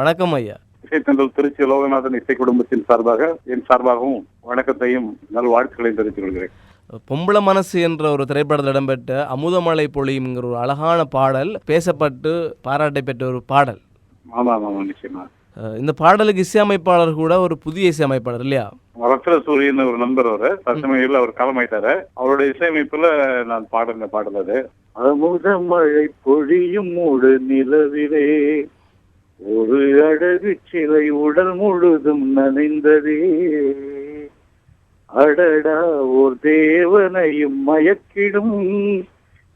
வணக்கம் ஐயா. இசைத்தன்றல் திருச்சி லோகநாதன் இசை குடும்பத்தின் சார்பாக என் சார்பாகவும் வணக்கத்தையும் நல்வாழ்த்துக்களையும் தெரிவித்துக் கொள்கிறேன். பொம்பளை மனசு என்ற ஒரு திரைப்படத்தில் இடம்பெற்ற அமுதமலை பொழியுங்கிற ஒரு அழகான பாடல் பேசப்பட்டு பாராட்டை பெற்ற ஒரு பாடல். ஆமா ஆமா நிச்சயமா. இந்த பாடலுக்கு இசையமைப்பாளர் கூட ஒரு புதிய இசையமைப்பாளர் இல்லையா? ரத்ன சூரியன் ஒரு நண்பர் அவரு தற்சமயில் அவர் காலமாயிட்டாரு அவருடைய இசையமைப்புல நான் பாடுங்க பாடல் அது. அமுத மழை பொழியும் மூடு நிலவிலே ஒரு அழகு சிலை உடல் முழுதும் நனைந்ததே. அடடா ஓர் தேவனையும் மயக்கிடும்.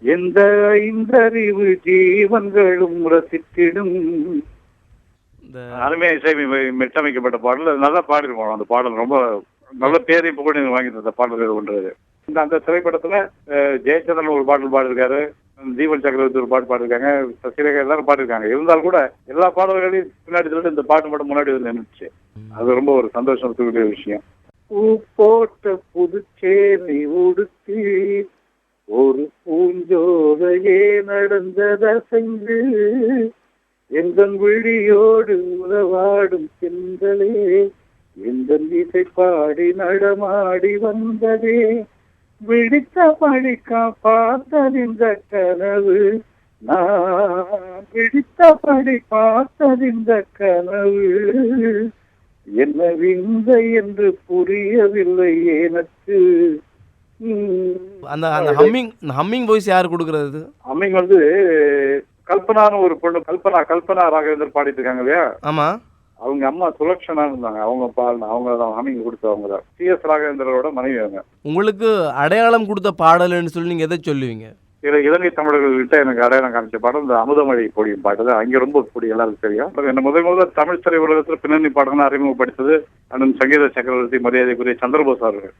எந்த ஐந்தறிவு ஜீவன்களும் ரசித்திடும். இந்த அருமையா இசை மெட்டமைக்கப்பட்ட பாடல். நல்லா பாடிருக்கோம் அந்த பாடல் ரொம்ப நல்ல பேரை புகழ் வாங்கி தந்த பாடல்கள் ஒன்றது இந்த அந்த திரைப்படத்துல ஜெயச்சந்திரன் ஒரு பாடல் பாடிருக்காரு தீபன் சக்கரவர்த்தி ஒரு பாட்டு பாடிருக்காங்க சசிரேகா எல்லாரும் பாடிருக்காங்க இருந்தாலும் கூட எல்லா பாடல்களையும் பின்னாடி தள்ளிட்டு இந்த பாட்டு மட்டும் முன்னாடி வந்து நின்றுச்சு. அது ரொம்ப ஒரு சந்தோஷத்துக்குரிய விஷயம். பூ போட்ட புதுச்சேரி உடுத்தி ஒரு பூஞ்சோதையே நடந்ததசைந்து எந்த விழியோடு உறவாடும் செந்தலே எந்த இசை பாடி நடமாடி வந்ததே விழித்த படிக்கா பார்த்ததிந்த கனவு. நான் விழித்தபடி பார்த்ததிந்த கனவு. என்ன விந்தை என்று புரியவில்லை எனக்கு. உம். அந்த அந்த ஹம்மிங் ஹம்மிங் வாய்ஸ் யார் கொடுக்கறது அம்மிங்க வந்து கல்பனான்னு ஒரு பொண்ணு கல்பனா கல்பனா ராகவேந்தர் பாடிட்டு இருக்காங்க இல்லையா? ஆமா. அவங்க அம்மா சுலக்ஷனா இருந்தாங்க. அவங்க பாடின அவங்க தான் ஹமிங் கொடுத்தவங்க தான். சி எஸ் ராகவேந்தரோட மனைவி அவங்க. உங்களுக்கு அடையாளம் கொடுத்த பாடல்னு சொல்லி நீங்க எதை சொல்லுவீங்க? இதுல இலங்கை தமிழர்கள் கிட்ட எனக்கு அடையாளம் காமிச்ச பாடம் இந்த அமுதமழை பொடியும் பாட்டு தான். அங்க ரொம்ப பொடி எல்லாருக்கும் தெரியும். என்ன முதல் முதல்ல தமிழ் திரை உலகத்துல பின்னணி பாடம்னு அறிமுகப்படுத்தது அண்ணன் சங்கீத சக்கரவர்த்தி மரியாதைக்குரிய சந்திரபோஸ் அவர்கள்.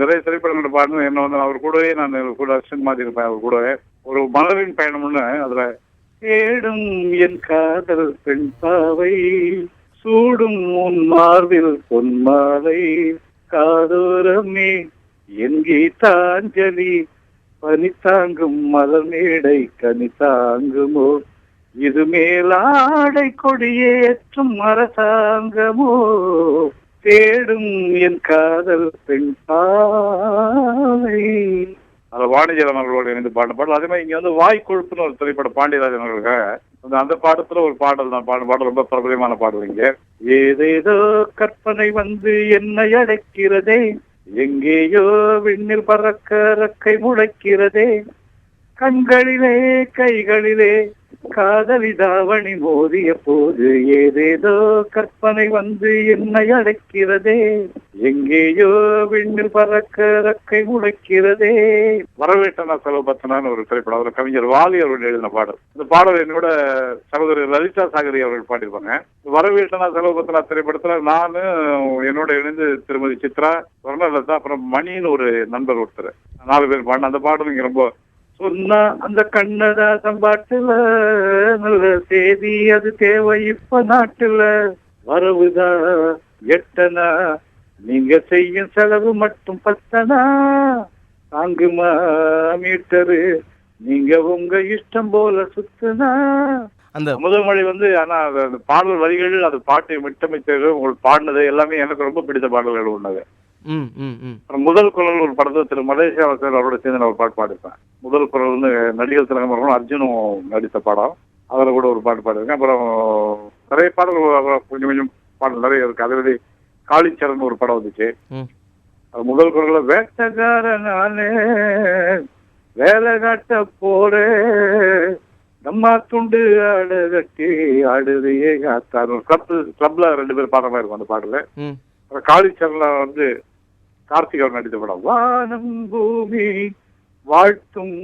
நிறைய திரைப்படங்கள் பாடணும் என்ன வந்து அவர் கூடவே நான் கூட அசிஸ்டன்ட் மாதிரி இருப்பேன் அவர் கூடவே. ஒரு மலரின் பயணம்னு அதுல தேடும் என் காதல் பெண் பாவை சூடும் உன் மார்பில் பொன்மாலை காதோரமே என் கீதாஞ்சலி பனி தாங்கும் மலர் மேடை கனி தாங்குமோ இது மேலாடை கொடியேற்றும் அரசாங்கமோ? தேடும் என் காதல் பெண் பாலை அது வாணிஜரன் அவர்களோடு இணைந்து பாடின பாடல் அதே மாதிரி இங்க வந்து வாய் கொழுப்புன்னு ஒரு திரைப்பட பாண்டியராஜன் அவர்களுக்காக அந்த அந்த பாடத்துல ஒரு பாடல் தான். பாட பாடல் ரொம்ப பிரபலமான பாடல் இங்க. ஏதேதோ கற்பனை வந்து என்னை அடைக்கிறதே எங்கேயோ விண்ணில் பறக்க ரக்கை முளைக்கிறதே கண்களிலே கைகளிலே காதலி தாவணி மோதிய போது ஏதேதோ கற்பனை வந்து என்னை அடைக்கிறதே எங்கேயோ விண்ணில் பறக்க ரக்கை முளைக்கிறதே. வரவேட்டனா செலவுபத்தனான்னு ஒரு திரைப்படம் அவர் கவிஞர் வாலி அவர்கள் எழுதின பாடல். இந்த பாடல் என்னோட சகோதரி லலிதா சாகரி அவர்கள் பாடியிருப்பாங்க. வரவேட்டனா செலவுபத்தனா திரைப்படத்துல நானு என்னோட இணைந்து திருமதி சித்ரா ஸ்வர்ணலதா அப்புறம் மணின்னு ஒரு நண்பர் ஒருத்தர். நாலு பேர் பாடின அந்த பாடல் இங்க ரொம்ப சொன்னா அந்த கண்ணதாசன் பாட்டுல நல்ல செய்தி அது தேவை இப்ப நாட்டுல. வரவுதா எட்டனா நீங்க செய்யும் செலவு மட்டும் பத்தனா? தாங்குமா மீட்டரு நீங்க உங்க இஷ்டம் போல சுத்துனா? அந்த அமுதமொழி வந்து ஆனா அந்த பாடல் வரிகள் அது பாட்டை மிட்டமைத்தது உங்களுக்கு பாடினது எல்லாமே எனக்கு ரொம்ப பிடித்த பாடல்கள் ஒண்ணது முதல் குரல் ஒரு படத்தை திரு மலேசியா வாசன் அவரோட சேர்ந்து நான் ஒரு பாட்டு பாடிருப்பேன் முதல் குரல் வந்து நடிகர் திலகம் அவர்களும் அர்ஜுனும் நடித்த படம் அதில் கூட ஒரு பாட்டு பாடிருக்கேன் அப்புறம் நிறைய பாடல்கள் கொஞ்சம் கொஞ்சம் பாடல் நிறைய இருக்கு. அதில் காளிச்சரன் ஒரு படம் வந்துச்சு. அது முதல் குரல்ல வேட்டக்கார நானே வேலை காட்ட போற நம்மா துண்டு ஆடு கட்டி ஆடுதையே காத்தாரு கிளப் கிளப்ல ரெண்டு பேர் பாடுற மாதிரி இருக்கும் அந்த அப்புறம் காளிச்சரன்ல வந்து கார்த்திக் அவர் நடித்த படம் வானம் பூமி வாழ்த்தும்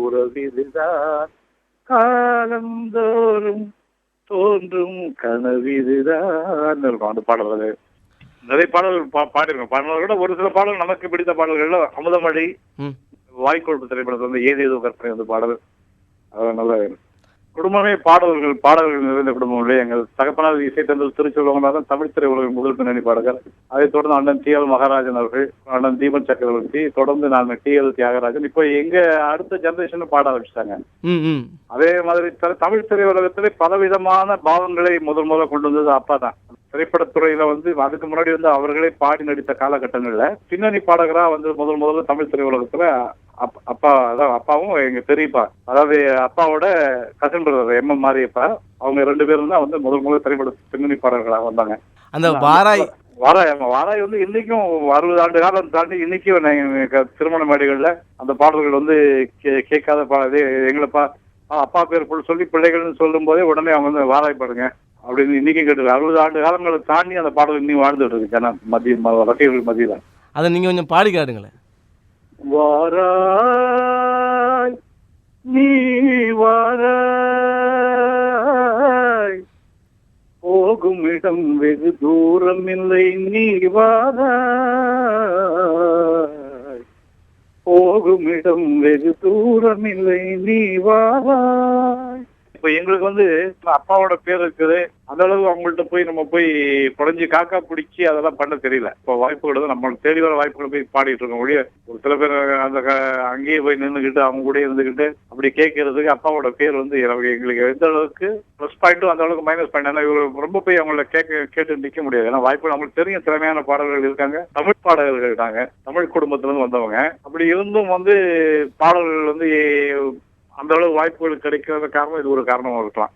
உறவிதுதான். காலம் தோறும் தோன்றும் கனவிதுதான். இருக்கும். அந்த பாடல் அது. நிறைய பாடல்கள் பா பாடிருக்கோம் பாடல்களோட ஒரு சில பாடல் நமக்கு பிடித்த பாடல்கள்ல அமுதமழை வாய்க்கொழுப்பு திரைப்படத்துல வந்து ஏதேதோ கற்பனை வந்து பாடல். அது நல்லா குடும்பமே பாடல்கள் பாடல்கள் நிறைந்த குடும்பம் இல்லையா எங்கள் தகப்பனார் இசைத்தந்தல் திருச்செல்வங்கநாதன் தமிழ் திரையுலகின் முதல் பின்னணி பாடகர். அதைத் தொடர்ந்து அண்ணன் டி எல் மகாராஜன் அவர்கள் அண்ணன் தீபன் சக்கரவர்த்தி தொடர்ந்து நான் டி எல் தியாகராஜன். இப்போ எங்க அடுத்த ஜெனரேஷன் பாட ஆரம்பிச்சிட்டாங்க. அதே மாதிரி தமிழ் திரையுலகத்திலே பலவிதமான பாவங்களை முதல் முதல்ல கொண்டு வந்தது அப்பா தான். திரைப்படத்துறையில வந்து அதுக்கு முன்னாடி வந்து அவர்களே பாடி நடித்த காலகட்டங்கள்ல பின்னணி பாடகரா வந்து முதல் முதல்ல தமிழ் திரையுலகத்துல அப்பா அதான் அப்பாவும் எங்க பெரியப்பா. அதாவது அப்பாவோட cousin brother M M Mariyappa அவங்க ரெண்டு பேரும் தான் வந்து முதல் முதல்ல திரைப்பட பின்னணி பாடகர்களா வந்தாங்க. அந்த வாராய் வாராய் ஆமா வாராய் வந்து இன்னைக்கும் அறுபது ஆண்டு காலம் தாண்டி இன்னைக்கும் நாங்க திருமண மேடைகள்ல அந்த பாடல்கள் வந்து கேட்காத பாடது எங்களை பா ஆ, அப்பா பேர் சொல்லி பிள்ளைகள்னு சொல்லும் போதே உடனே அவங்க வந்து வாராய் பாடுங்க அப்படின்னு இன்னைக்கும் கேட்டு அறுபது ஆண்டு காலங்களை தாண்டி அந்த பாடல் இன்னும் வாழ்ந்துட்டு இருக்கு. ஜன மத்திய ரசிகர்கள் மத்தியில. அதை நீங்கள் கொஞ்சம் பாடி காட்டுங்களேன். வாராய் நீ வாராய். போகும் இடம் வெகு தூரம் இல்லை நீ வாராய். போகும் இடம் வெகு தூரம் இல்லை நீ வாராய். இப்போ எங்களுக்கு வந்து அப்பாவோட பேர் இருக்குது. அந்த அளவு அவங்கள்ட்ட போய் நம்ம போய் குறைஞ்சி காக்கா பிடிச்சி அதெல்லாம் பண்ண தெரியல. இப்போ வாய்ப்புகள் வந்து நம்ம தேடி வர வாய்ப்புகளை போய் பாடிட்டு இருக்கோம் ஒழிய ஒரு சில பேர் அந்த அங்கேயே போய் நின்றுக்கிட்டு அவங்க கூட இருந்துக்கிட்டு அப்படி கேட்கறதுக்கு அப்பாவோட பேர் வந்து எங்களுக்கு எந்த அளவுக்கு ப்ளஸ் பாயிண்ட்டும் அந்த அளவுக்கு மைனஸ் பாயிண்ட் ஏன்னா ரொம்ப போய் அவங்கள கேட்க கேட்டு நிற்க முடியாது. ஏன்னா வாய்ப்பு நம்மளுக்கு தெரியும் திறமையான பாடல்கள் இருக்காங்க. தமிழ் பாடகர்கள் இருக்காங்க. தமிழ் குடும்பத்திலிருந்து வந்தவங்க. அப்படி இருந்தும் வந்து பாடல்கள் வந்து அந்த அளவு வாய்ப்புகள் கிடைக்காத காரணம் இது ஒரு காரணமாக இருக்கலாம்.